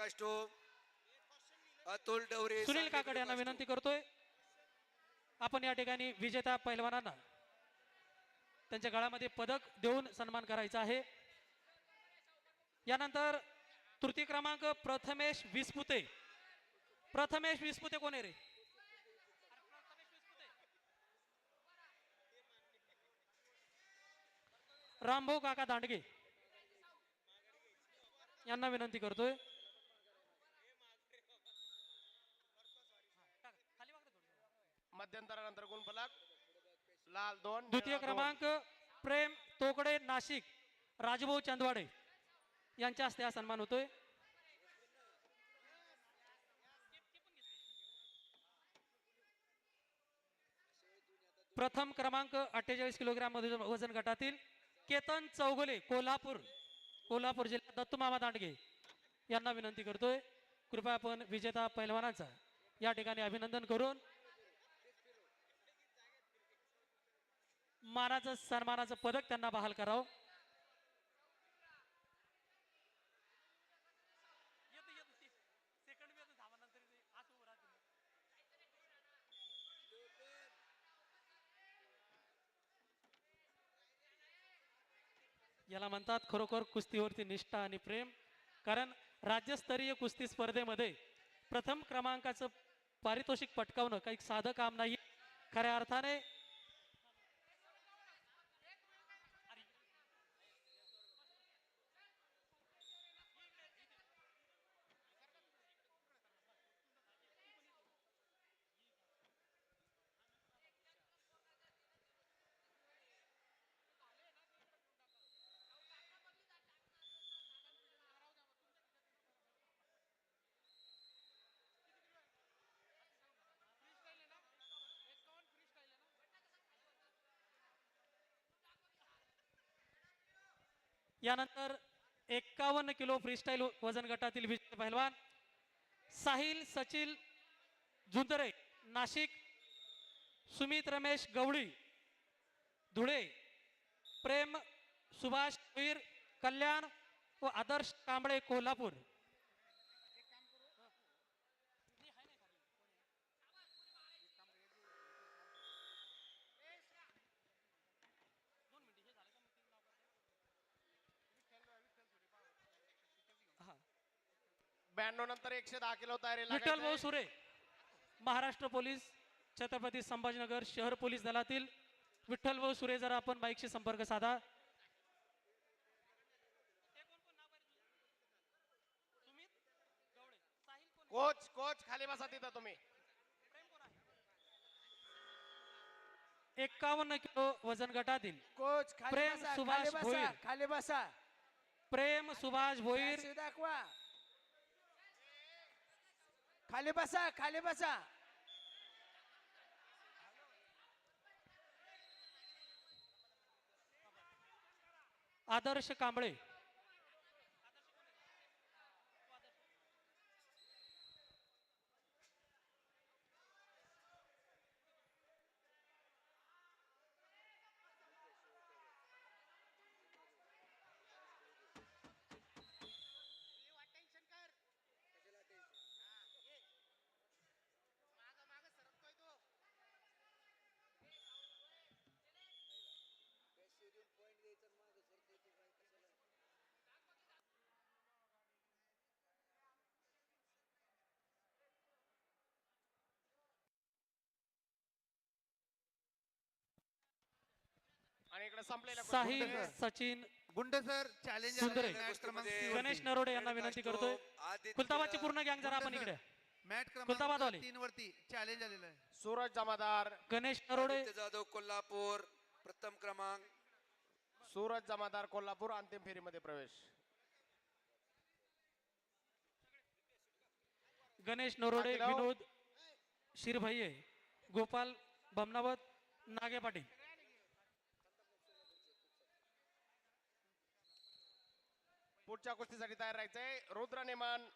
कास्टोम अतुल डवरे सुनील काकडे यांना विनंती करतोय आपण या ठिकाणी विजेता पैलवानांना त्यांच्या गळामध्ये पदक देऊन सन्मान करायचा आहे. यानंतर तृतीय क्रमांक प्रथमेश विस्पुते. प्रथमेश विस्पुते कोण आहे रे? रामभाऊ काका दांडगे यांना विनंती करतोय. मध्यंतरानंतर गुणफलक लाल दोन द्वितीय. क्रमांक प्रेम तोकडे नाशिक राजभाऊ चंदवाडे. यांच्या हस्ते हा सन्मान होतोय. प्रथम क्रमांक अठ्ठेचाळीस किलोग्राममध्ये वजन गटातील केतन चौगुले कोल्हापूर कोल्हापूर जिल्ह्यात दत्तूमामा दांडगे यांना विनंती करतोय. कृपया आपण विजेता पैलवानांचा या ठिकाणी अभिनंदन करून मानाचं सन्मानाचं पदक त्यांना बहाल करावं. याला म्हणतात खरोखर कुस्तीवरती निष्ठा आणि प्रेम कारण राज्यस्तरीय कुस्ती स्पर्धेमध्ये प्रथम क्रमांकाचं पारितोषिक पटकावणं काही साधं काम नाही खऱ्या अर्थाने यानंतर एक्कावन्न किलो फ्रीस्टाईल वजन गटातील विजय पहिलवान साहिल सचिल जुंदरे नाशिक सुमित रमेश गवळी धुळे प्रेम सुभाष वीर कल्याण व आदर्श कांबळे कोल्हापूर. ब्याण्णव नंतर एकशे दहा किलो तयारी विठ्ठल भाऊ. सुरे महाराष्ट्र पोलीस छत्रपती संभाजीनगर शहर पोलीस दलातील विठ्ठल भाऊ सुरे जरा आपण बाईकशी संपर्क साधा. कोच कोच खाली बसा तिथं तुम्ही. एक्कावन्न किलो वजन गटातील. कोच प्रेम सुभाष भोईर. खाली बसा. प्रेम सुभाष भोईर. दाखवा. खाली बसा खाली बसा आदर्श कांबळे. साहिल सचिन गुंड सर चॅलेंज सुंदरे. मॅच क्रमांक कुस्तीमध्ये गणेश नरोडे यांना विनंती करतोय. कुलताबादची पूर्ण गँग जरा आपण इकडे. मॅच कुलताबादवाले. क्रमांक तीन वरती चॅलेंज आलेलं आहे. सूरज जमादार. गणेश नरोडे. आदित्य जाधव कोल्हापूर प्रथम क्रमांक. सूरज जमादार कोल्हापूर अंतिम फेरीमध्ये प्रवेश. गणेश नरोडे बाकी. विनोद शिरभैये गोपाल भमनावत नागे पाटील. पुढच्या कुस्तीसाठी तयार राहायचंय. रुद्र नेमान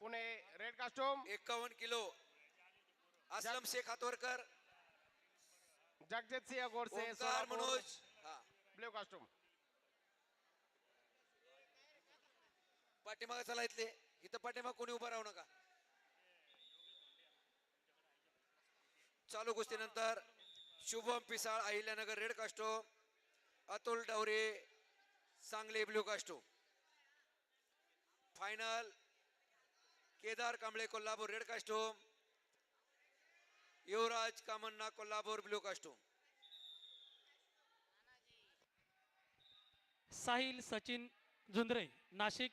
पुणे रेड कास्टोम. एकावन्न किलो. असलम शेख हातवरकर. जगजित सिंह गोडसे ओंकार मनोज. हा. Blue costume. पाठीमागे चला इथले. इथं पाठीमाग कोणी उभं राहू नका. चालू कुस्तीनंतर Shubham Pisal Ahilyanagar red costume Atul Davare Sangli blue costume final Kedar Kamble Kolhapur red costume Yuvraj Kamanna Kolhapur blue costume Sahil Sachin Jhundre Nashik.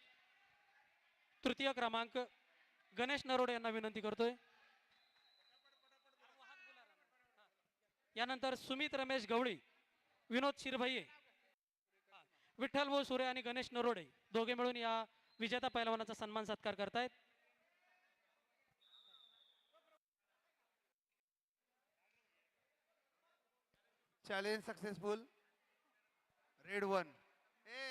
तृतीय क्रमांक गणेश नरोडे यांना विनंती करतोय. यानंतर सुमित रमेश गवळी विनोद शिरभाई विठ्ठल भाऊ सुरे आणि गणेश नरोडे दोघे मिळून या विजेता पैलवानाचा सन्मान सत्कार करतायत. Challenge successful red one A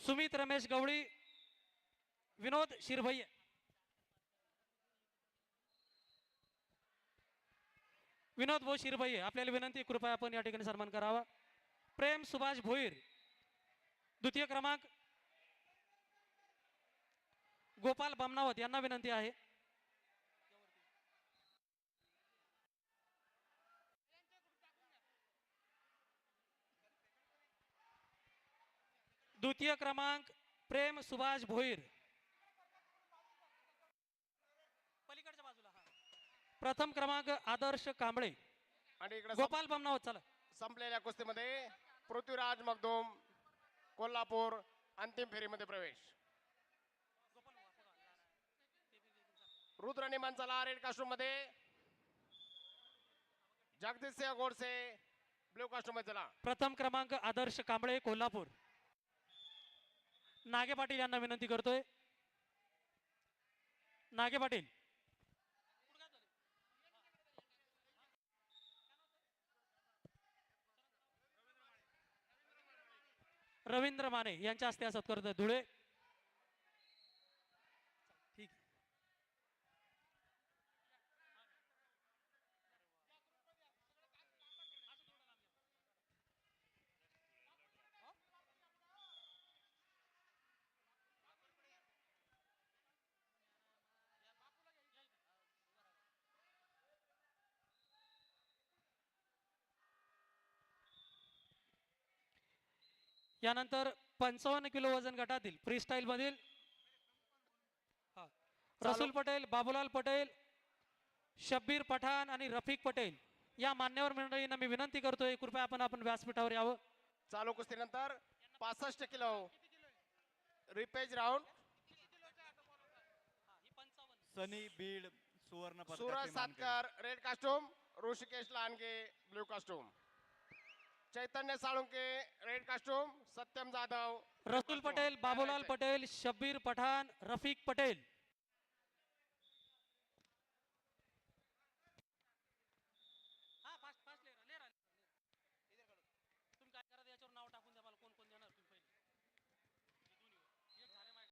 Sumit Ramesh Gawali Vinod Shirbhay Vinod भाऊ शिरभय्य आपल्याला विनंती कृपया आपण या ठिकाणी सन्मान करावा. प्रेम सुभाष भोईर द्वितीय क्रमांक. गोपाल बामनावत यांना विनंती आहे. द्वितीय क्रमांक प्रेम सुभाष भोईर. प्रथम क्रमांक आदर्श कांबळे. आणि इकडे गोपाल बमनावत चला. संपलेल्या कुस्तीमध्ये पृथ्वीराज मगदूम कोल्हापूर अंतिम फेरीमध्ये प्रवेश. रुद्र निमांचाला रेड कास्टूममध्ये जगदीश सिंह गोडसे ब्ल्यू कास्टूममध्ये चला. प्रथम क्रमांक आदर्श कांबळे कोल्हापूर. नागे पाटील यांना विनंती करतोय. नागे पाटील. रवींद्र माने यांच्या हस्ते हा सत्कार धुळे यानंतर पंचावन्न किलो वजन गटातील फ्रीस्टाईल मधील हा. रसूल पटेल बाबूलाल पटेल शब्बीर पठाण आणि रफिक पटेल या मान्यवर मंडळींना मी विनंती करतोय कृपया आपण आपण व्यासपीठावर यावं चालू कुस्तीनंतर पासष्ट kilo repechage round Sunny Beed सुवर्ण Suraj. Satkar red costume Rishikesh Landge blue costume Chaitanya Salunke red costume Satyam Jadhav. Rasool Patel Babulal Patel Shabbir Pathan Rafiq Patel.